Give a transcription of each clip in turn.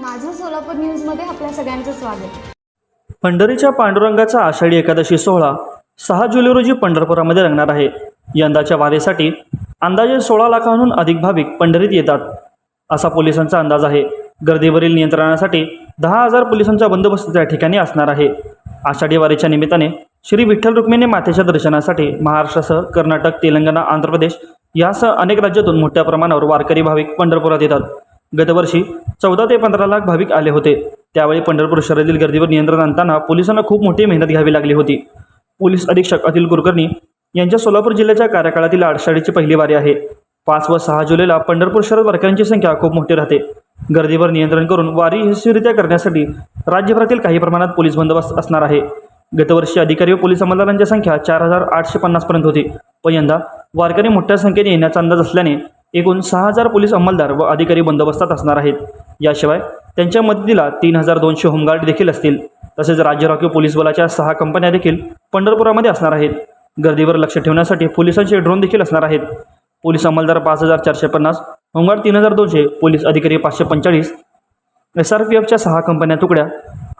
माझं सोलापूर न्यूजमध्ये आपल्या सगळ्यांचं स्वागत. पंढरीच्या पांडुरंगाचा आषाढी एकादशी सोहळा सहा जुलै रोजी पंढरपुरामध्ये रंगणार आहे. यंदाच्या वारीसाठी अंदाजे सोळा लाखांहून अधिक भाविक पंढरीत येतात. असा पोलिसांचा अंदाज आहे. गर्दीवरील नियंत्रणासाठी दहा हजार पोलिसांचा बंदोबस्त त्या ठिकाणी असणार आहे. आषाढी वारीच्या निमित्ताने श्री विठ्ठल रुक्मिणी मातेच्या दर्शनासाठी महाराष्ट्रासह कर्नाटक तेलंगणा आंध्र प्रदेश यासह अनेक राज्यातून मोठ्या प्रमाणावर वारकरी भाविक पंढरपुरात येतात. गतवर्षी चौदा ते पंधरा लाख भाविक आले होते. त्यावेळी पंढरपूर शहरातील गर्दीवर नियंत्रण आणताना पोलिसांना खूप मोठी मेहनत घ्यावी लागली होती. पोलीस अधीक्षक अतिल कुलकर्णी यांच्या सोलापूर जिल्ह्याच्या कार्यकाळातील आषाढीची पहिली वारी आहे. पाच व सहा जुलैला पंढरपूर शहरात वारकऱ्यांची संख्या खूप मोठी राहते. गर्दीवर नियंत्रण करून वारी यशस्वीरित्या करण्यासाठी राज्यभरातील काही प्रमाणात पोलीस बंदोबस्त असणार आहे. गतवर्षी अधिकारी व पोलीस अंमलदारांची संख्या चार हजार आठशे पन्नासपर्यंत होती. पण यंदा वारकरी मोठ्या संख्येने येण्याचा अंदाज असल्याने एकूण सहा हजार पोलीस अंमलदार व अधिकारी बंदोबस्तात असणार आहेत. याशिवाय त्यांच्या मदतीला तीन हजार दोनशे होमगार्ड देखील असतील. तसेच राज्य राखीव पोलीस बलाच्या सहा कंपन्या देखील पंढरपुरामध्ये असणार आहेत. गर्दीवर लक्ष ठेवण्यासाठी पोलिसांचे ड्रोन देखील असणार आहेत. पोलीस अंमलदार पाच हजार चारशे पन्नास होमगार्ड तीन हजार दोनशे पोलीस अधिकारी पाचशे पंचेचाळीस एस आर पी एफच्या सहा कंपन्या तुकड्या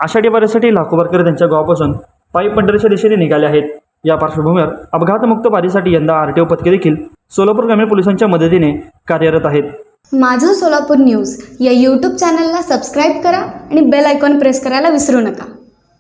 आषाढी वारीसाठी लाखो वारकरी त्यांच्या गावापासून पायी पंढरीच्या दिशेने निघाले आहेत. या पार्श्वभूमीवर अपघातमुक्त वारीसाठी यंदा आर टी ओ पथके देखील सोलापूर ग्रामीण पोलिसांच्या मदतीने कार्यरत आहेत. माझं सोलापूर न्यूज या यूट्यूब चॅनलला सबस्क्राईब करा आणि बेल आयकॉन प्रेस करायला विसरू नका.